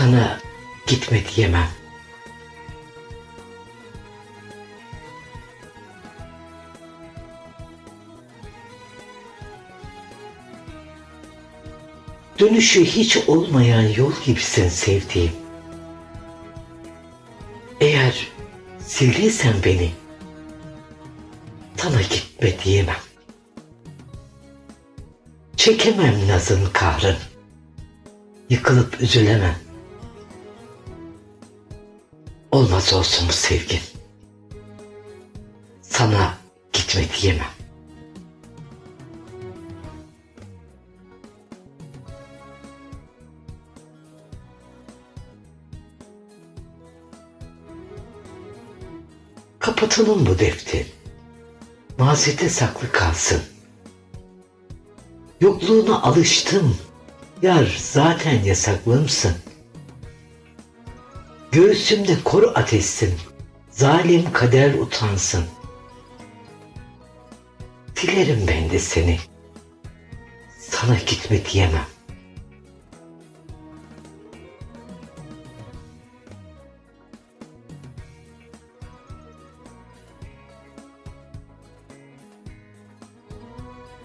Sana gitme diyemem. Dönüşü hiç olmayan yol gibisin sevdiğim. Eğer sildiysen beni, sana gitme diyemem. Çekemem nazın kahrın, yıkılıp üzülemem. Olmaz olsun bu sevgin. Sana gitme diyemem. Kapatalım bu defteri. Mazide saklı kalsın. Yokluğuna alıştım. Yar zaten yasaklımsın. Göğsümde koru ateşsin. Zalim kader utansın. Dilerim ben de seni. Sana gitme diyemem.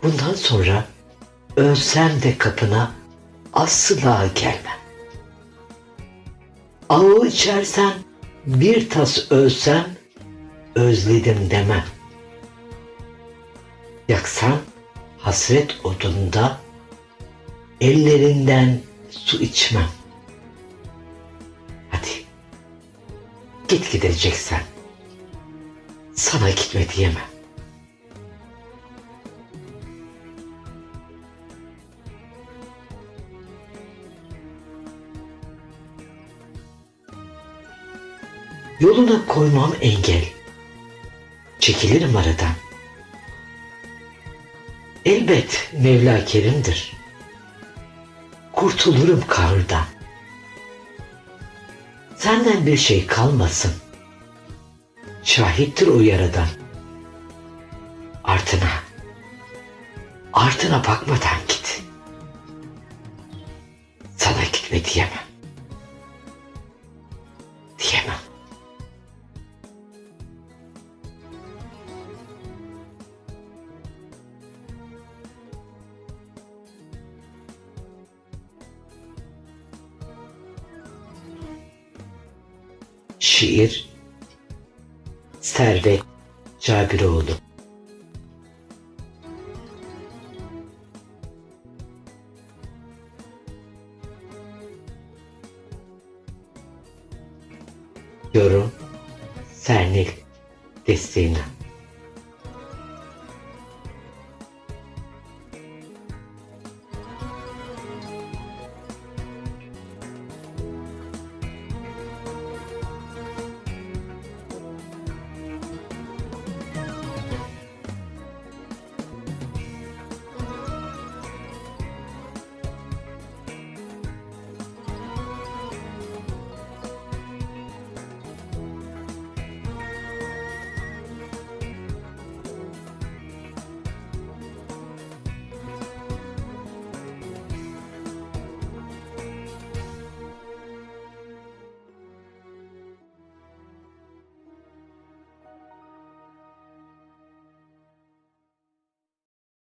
Bundan sonra ölsem de kapına asla gelmem. Ağı içersen bir tas ölsem özledim demem. Yaksan hasret odunda ellerinden su içmem. Hadi git gideceksen sana gitme diyemem. Yoluna koymam engel. Çekilirim aradan. Elbet Mevla Kerim'dir. Kurtulurum kahırdan. Senden bir şey kalmasın. Şahittir o yaradan. Ardına, ardına bakmadan git. Sana gitme. Diyemem. Şiir. Servet Cabiroğlu. Yorum Sernil Desteğine